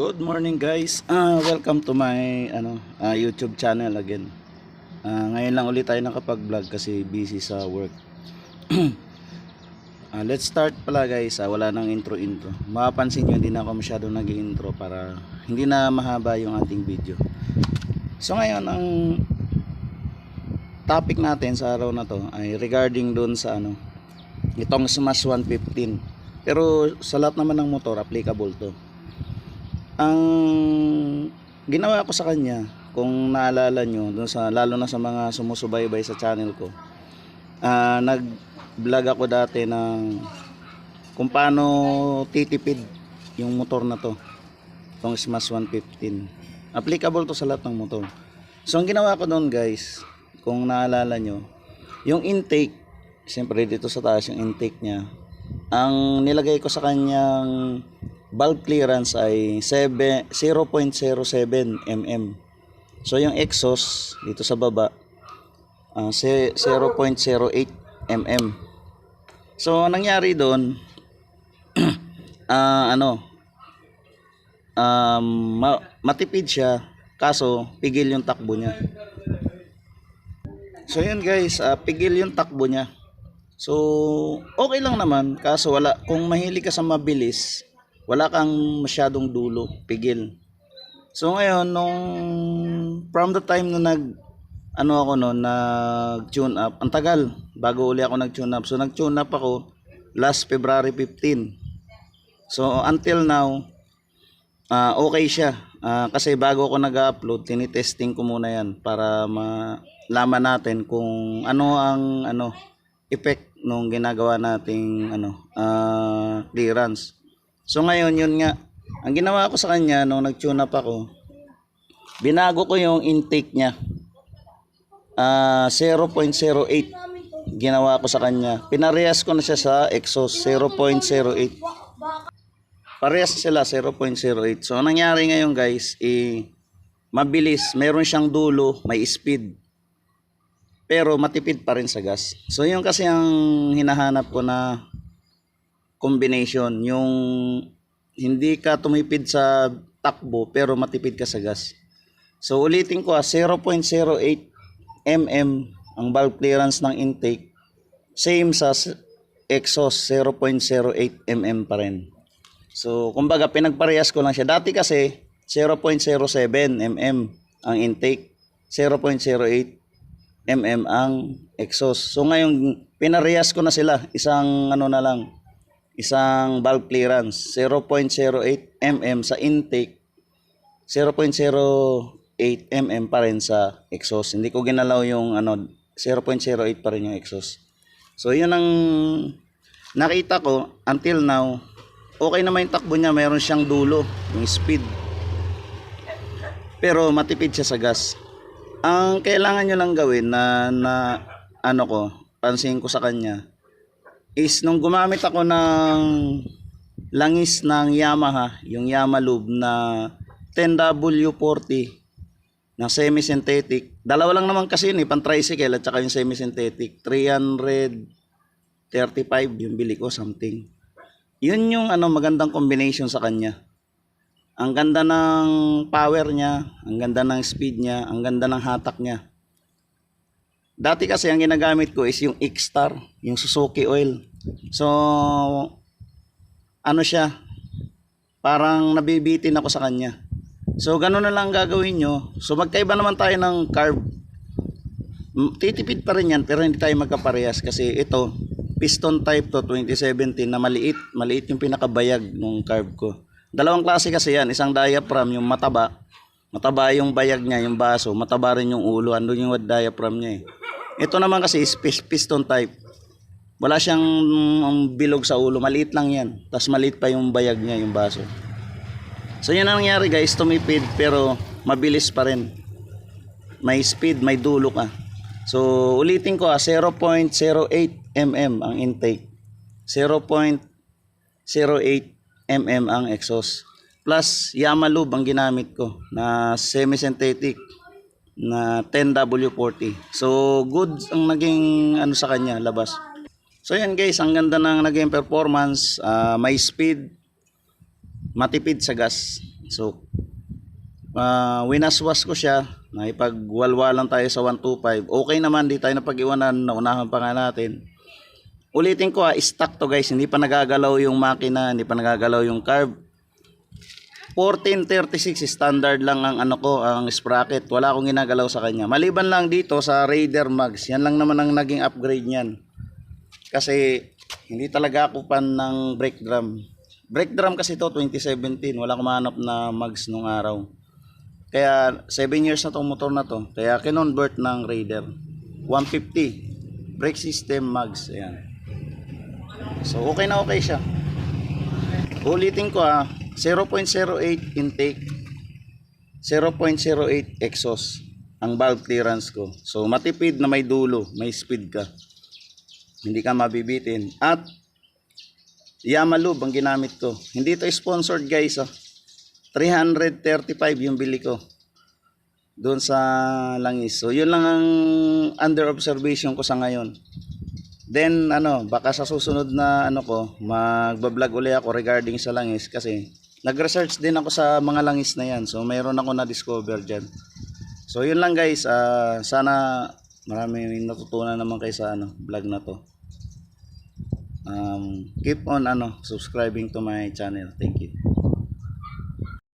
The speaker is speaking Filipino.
Good morning guys. Ah, welcome to my ano ah, YouTube channel again. Ah, ngayon lang ulit tayo nakapag-vlog kasi busy sa work. Ah, let's start pala guys. Ah, wala nang intro intro. Mapapansin niyo hindi na ako masyado nag-intro para hindi na mahaba yung ating video. So ngayon ang topic natin sa araw na to ay regarding doon sa ano itong Smash 115. Pero sa lahat naman ng motor applicable to ang ginawa ko sa kanya kung naalala nyo dun sa, lalo na sa mga sumusubaybay sa channel ko ah nag vlog ako dati ng kung paano titipid yung motor na to itong Smash 115 applicable to sa lahat ng motor. So ang ginawa ko doon guys kung naalala nyo yung intake siyempre dito sa taas yung intake niya ang nilagay ko sa kanyang valve clearance ay 7 0.07 mm. So yung exhaust dito sa baba se- 0.08 mm. So ang nangyari doon ah, ano um, ma- matipid siya kaso pigil yung takbo niya. So yun guys, ah, pigil yung takbo niya. So, okay lang naman. Kaso wala, kung mahilig ka sa mabilis, wala kang masyadong dulo, pigil. So ngayon, nung from the time na nag, ano ako no, nag tune up, ang tagal, bago uli ako nag tune up. So nag tune up ako last February 15. So until now, ah, okay siya. Ah, kasi bago ako nag-upload, tinitesting ko muna yan para malaman natin kung ano ang ano effect nung ginagawa nating ano ah, clearance. So ngayon yun nga, ang ginawa ko sa kanya nung nag-tune up ako, binago ko yung intake niya. Ah 0.08 ginawa ko sa kanya. Pinarehas ko na siya sa exhaust 0.08. Parehas sila 0.08. So ang nangyari ngayon guys, eh, mabilis, meron siyang dulo, may speed pero matipid pa rin sa gas. So yun kasi ang hinahanap ko na combination, yung hindi ka tumipid sa takbo pero matipid ka sa gas. So ulitin ko ah, 0.08 mm ang valve clearance ng intake. Same sa exhaust 0.08 mm pa rin. So kumbaga pinagparehas ko lang siya. Dati kasi 0.07 mm ang intake, 0.08 mm ang exhaust. So ngayon pinarehas ko na sila, isang ano na lang, isang valve clearance 0.08 mm sa intake, 0.08 mm pa rin sa exhaust. Hindi ko ginalaw yung ano 0.08 pa rin yung exhaust. So yun ang nakita ko until now. Okay naman yung takbo niya, mayroon siyang dulo, yung speed. Pero matipid siya sa gas ang kailangan nyo lang gawin na, na ano ko, pansin ko sa kanya, is nung gumamit ako ng langis ng Yamaha, yung Yamalube na 10W40 na semi-synthetic. Dalawa lang naman kasi yun eh, pan tricycle at saka yung semi-synthetic. 335 yung bili ko, something. Yun yung ano, magandang combination sa kanya. Ang ganda ng power niya, ang ganda ng speed niya, ang ganda ng hatak niya. Dati kasi ang ginagamit ko is yung X-Star, yung Suzuki oil. So, ano siya, parang nabibitin ako sa kanya. So, ganun na lang gagawin nyo. So, magkaiba naman tayo ng carb. Titipid pa rin yan, pero hindi tayo magkaparehas kasi ito, piston type to 2017 na maliit. Maliit yung pinakabayag ng carb ko. Dalawang klase kasi yan. Isang diaphragm, yung mataba. Mataba yung bayag niya, yung baso. Mataba rin yung ulo. Andun yung diaphragm niya eh. Ito naman kasi is pis- piston type. Wala siyang mm, bilog sa ulo. Maliit lang yan. Tapos maliit pa yung bayag niya, yung baso. So yun ang nangyari guys. Tumipid pero mabilis pa rin. May speed, may dulo ka. So ulitin ko ah, 0.08 mm ang intake. 0.08 mm ang exhaust. Plus Yamalube ang ginamit ko na semi-synthetic na 10W40. So good ang naging ano sa kanya labas. So yan guys, ang ganda ng naging performance, ah, may speed, matipid sa gas. So, uh, winaswas ko siya. Naipagwalwalan tayo sa 125. Okay naman, di tayo napag-iwanan. Naunahan pa nga natin. Ulitin ko ha, stock to guys. Hindi pa nagagalaw yung makina, hindi pa nagagalaw yung carb. 1436 standard lang ang ano ko, ang sprocket. Wala akong ginagalaw sa kanya. Maliban lang dito sa Raider Mags. Yan lang naman ang naging upgrade niyan. Kasi hindi talaga ako pan ng brake drum. Brake drum kasi to 2017. Wala akong mahanap na mags nung araw. Kaya 7 years na tong motor na to. Kaya kinonvert ng Raider. 150. Brake system mags. Ayan. So okay na okay siya. Ulitin ko ah. 0.08 intake. 0.08 exhaust. Ang valve clearance ko. So matipid na may dulo. May speed ka. Hindi ka mabibitin. At Yamalube ang ginamit ko. Hindi to sponsored guys ah. 335 yung bili ko. Doon sa langis. So yun lang ang under observation ko sa ngayon. Then ano, baka sa susunod na ano ko, magbablog uli ako regarding sa langis kasi nag-research din ako sa mga langis na yan. So mayroon ako na-discover dyan. So yun lang guys, ah, sana marami natutunan naman kayo sa ano, vlog na to. Um, keep on ano, subscribing to my channel. Thank you.